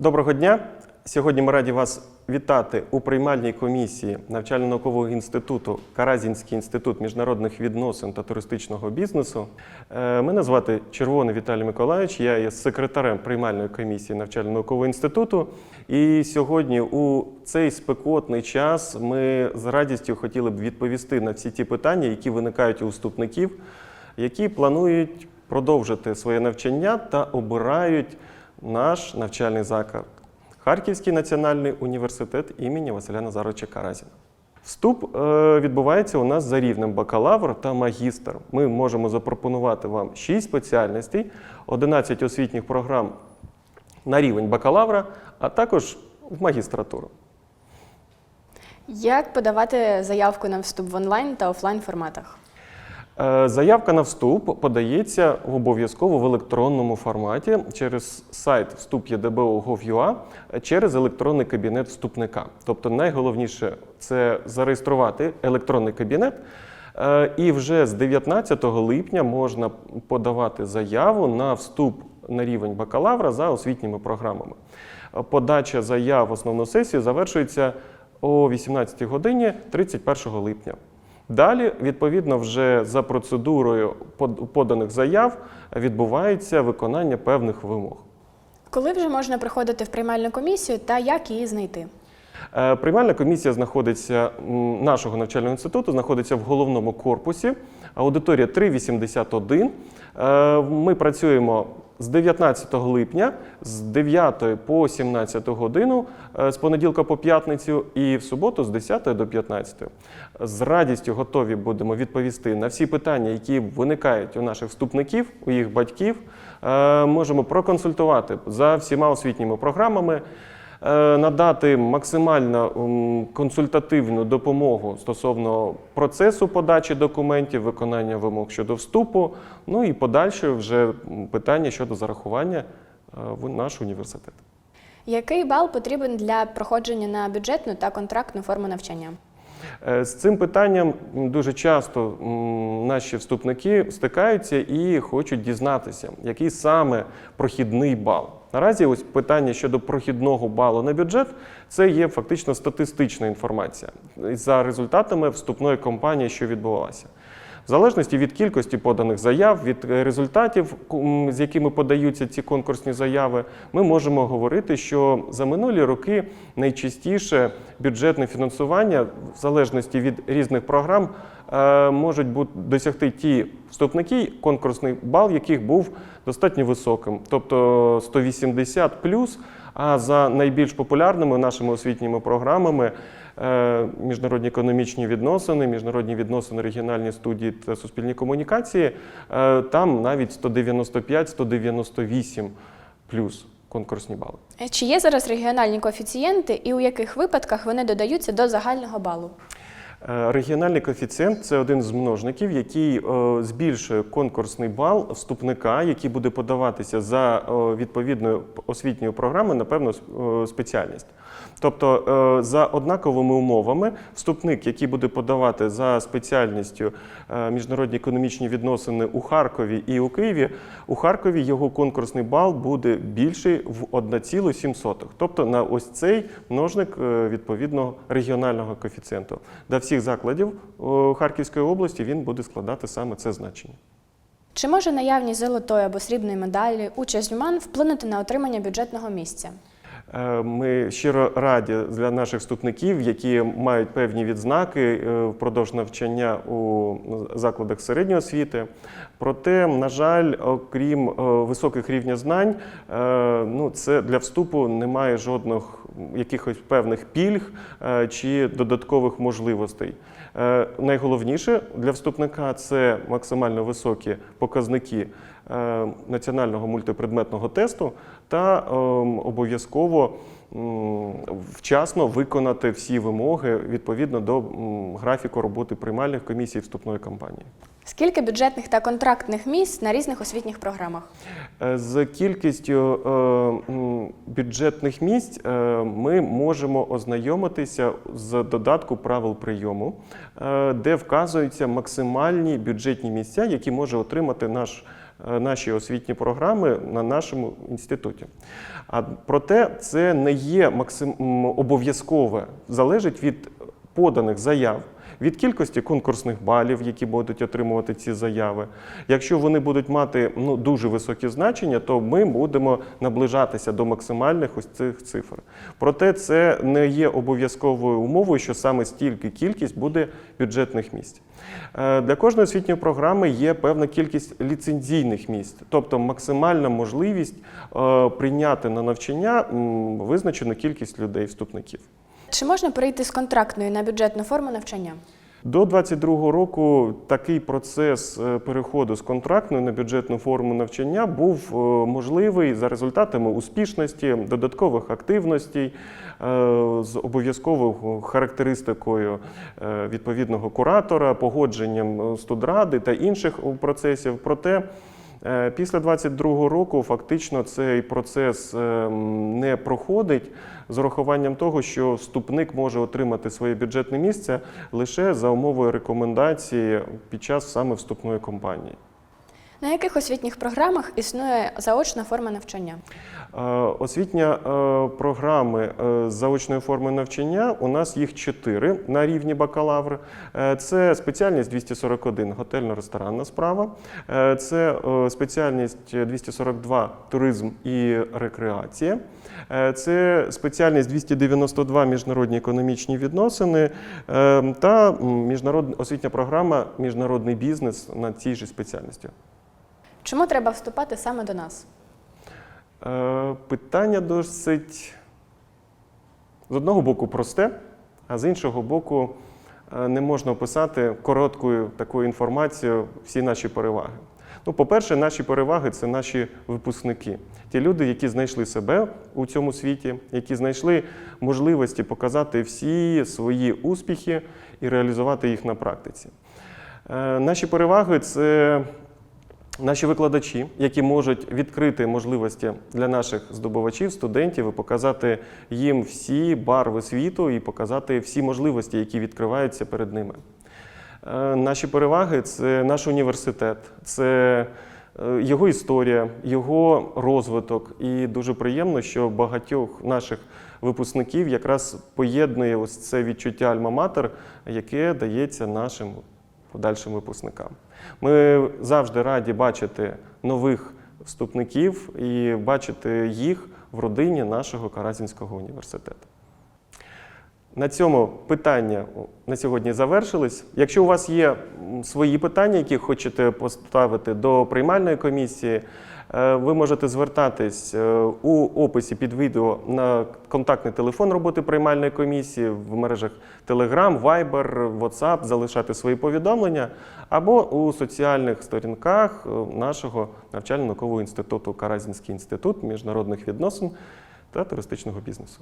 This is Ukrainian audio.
Доброго дня! Сьогодні ми раді вас вітати у приймальній комісії навчально-наукового інституту Каразінський інститут міжнародних відносин та туристичного бізнесу. Е, Мене звати Червоний Віталій Миколаївич, я є секретарем приймальної комісії навчально-наукового інституту. І сьогодні у цей спекотний час ми з радістю хотіли б відповісти на всі ті питання, які виникають у вступників, які планують продовжити своє навчання та обирають наш навчальний заклад Харківський національний університет імені Василя Назаровича Каразіна. Вступ е, відбувається у нас за рівнем бакалавр та магістр. Ми можемо запропонувати вам 6 спеціальностей, 11 освітніх програм на рівень бакалавра, а також в магістратуру. Як подавати заявку на вступ в онлайн та офлайн форматах? Е, Заявка на вступ подається обов'язково в електронному форматі через сайт вступ.єдбу.gov.ua через електронний кабінет вступника. Тобто найголовніше це зареєструвати електронний кабінет. е, І вже з 19 липня можна подавати заяву на вступ на рівень бакалавра за освітніми програмами. Подача заяв в основну сесію завершується о 18 годині 31 липня. Далі, відповідно, вже за процедурою поданих заяв відбувається виконання певних вимог. Коли вже можна приходити в приймальну комісію та як її знайти? Е, Приймальна комісія знаходиться нашого навчального інституту, знаходиться в головному корпусі, аудиторія 381. Е, Ми працюємо з 19 липня з 9 по 17 годину, е, з понеділка по п'ятницю і в суботу з 10 до 15. З радістю готові будемо відповісти на всі питання, які виникають у наших вступників, у їх батьків. Е, Можемо проконсультувати за всіма освітніми програмами надати максимально консультативну допомогу стосовно процесу подачі документів, виконання вимог щодо вступу, ну і подальше вже питання щодо зарахування е, в наш університет. Який бал потрібен для проходження на бюджетну та контрактну форму навчання? Е, З цим питанням дуже часто наші вступники стикаються і хочуть дізнатися, який саме прохідний бал. Наразі ось питання щодо прохідного балу на бюджет це є фактично статистична інформація за результатами вступної кампанії, що відбувалася. В залежності від кількості поданих заяв, від е, результатів, з якими подаються ці конкурсні заяви, ми можемо говорити, що за минулі роки найчастіше бюджетне фінансування, в залежності від різних програм, е, можуть бути досягти ті вступники, конкурсний бал яких був достатньо високим, тобто 180 плюс. А за найбільш популярними нашими освітніми програмами міжнародні економічні відносини, міжнародні відносини, регіональні студії та суспільні комунікації, е, там навіть 195-198 плюс конкурсні бали. Е, Чи є зараз регіональні коефіцієнти і у яких випадках вони додаються до загального балу? Е, Регіональний коефіцієнт це один з множників, який е, збільшує конкурсний бал вступника, який буде подаватися за е, відповідною освітньою програмою на певну спеціальність. Тобто за однаковими умовами вступник, який буде подавати за спеціальністю міжнародні економічні відносини у Харкові і у Києві, у Харкові його конкурсний бал буде більший в 1,7. Тобто на ось цей множник відповідного регіонального коефіцієнту. Всіх закладів е, Харківської області він буде складати саме це значення. Чи може наявність золотої або срібної медалі, участь в МАН вплинути на отримання бюджетного місця? Е, Ми щиро раді для наших вступників, які мають певні відзнаки е, впродовж навчання у закладах середньої освіти. Проте, на жаль, окрім е, високих рівня знань, ну це для вступу немає жодних якихось певних пільг чи додаткових можливостей. Е, Найголовніше для вступника це максимально високі показники е, національного мультипредметного тесту та ем, обов'язково вчасно виконати всі вимоги відповідно до графіку роботи приймальних комісій вступної кампанії. Скільки бюджетних та контрактних місць на різних освітніх програмах? Е, З кількістю е, бюджетних місць е, ми можемо ознайомитися з додатку правил прийому, де вказуються максимальні бюджетні місця, які може отримати наш наші освітні програми на нашому інституті. А проте це не є максим... обов'язкове, залежить від поданих заяв. Від кількості конкурсних балів, які будуть отримувати ці заяви. Якщо вони будуть мати ну, дуже високі значення, то ми будемо наближатися до максимальних ось цих цифр. Проте це не є обов'язковою умовою, що саме стільки кількість буде бюджетних місць. Е, Для кожної освітньої програми є певна кількість ліцензійних місць, тобто максимальна можливість е, прийняти на навчання визначену кількість людей, вступників. Чи можна перейти з контрактної на бюджетну форму навчання? До 2022 року такий процес е, переходу з контрактної на бюджетну форму навчання був е, можливий за результатами успішності, додаткових активностей, е, з обов'язковою характеристикою відповідного куратора, погодженням студради та інших процесів. Проте Після 22-го року фактично цей процес е, не проходить з урахуванням того, що вступник може отримати своє бюджетне місце лише за умовою рекомендації під час саме вступної кампанії. На яких освітніх програмах існує заочна форма навчання? Е, Освітня е, програми е, заочної форми навчання у нас їх чотири на рівні бакалавр. Це спеціальність 241 готельно-ресторанна справа, це спеціальність 242 туризм і рекреація. Це спеціальність 292 міжнародні економічні відносини та міжнародна освітня програма Міжнародний бізнес на цій же спеціальності. Чому треба вступати саме до нас? Е, Питання досить з одного боку просте, а з іншого боку, е, не можна описати короткою такою інформацією всі наші переваги. Ну, по-перше, наші переваги це наші випускники, ті люди, які знайшли себе у цьому світі, які знайшли можливості показати всі свої успіхи і реалізувати їх на практиці. Е, Наші переваги це наші викладачі, які можуть відкрити можливості для наших здобувачів, студентів і показати їм всі барви світу і показати всі можливості, які відкриваються перед ними. Е, Наші переваги це наш університет, це е, його історія, його розвиток. І дуже приємно, що багатьох наших випускників якраз поєднує ось це відчуття альма-матер, яке дається нашим подальшим випускникам. Ми завжди раді бачити нових вступників і бачити їх в родині нашого Каразінського університету. На цьому питання на сьогодні завершились. Якщо у вас є свої питання, які хочете поставити до приймальної комісії, ви можете звертатись е, у описі під відео на контактний телефон роботи приймальної комісії в мережах Telegram, Viber, WhatsApp, залишати свої повідомлення або у соціальних сторінках е, нашого навчально-наукового інституту Каразінський інститут міжнародних відносин та туристичного бізнесу.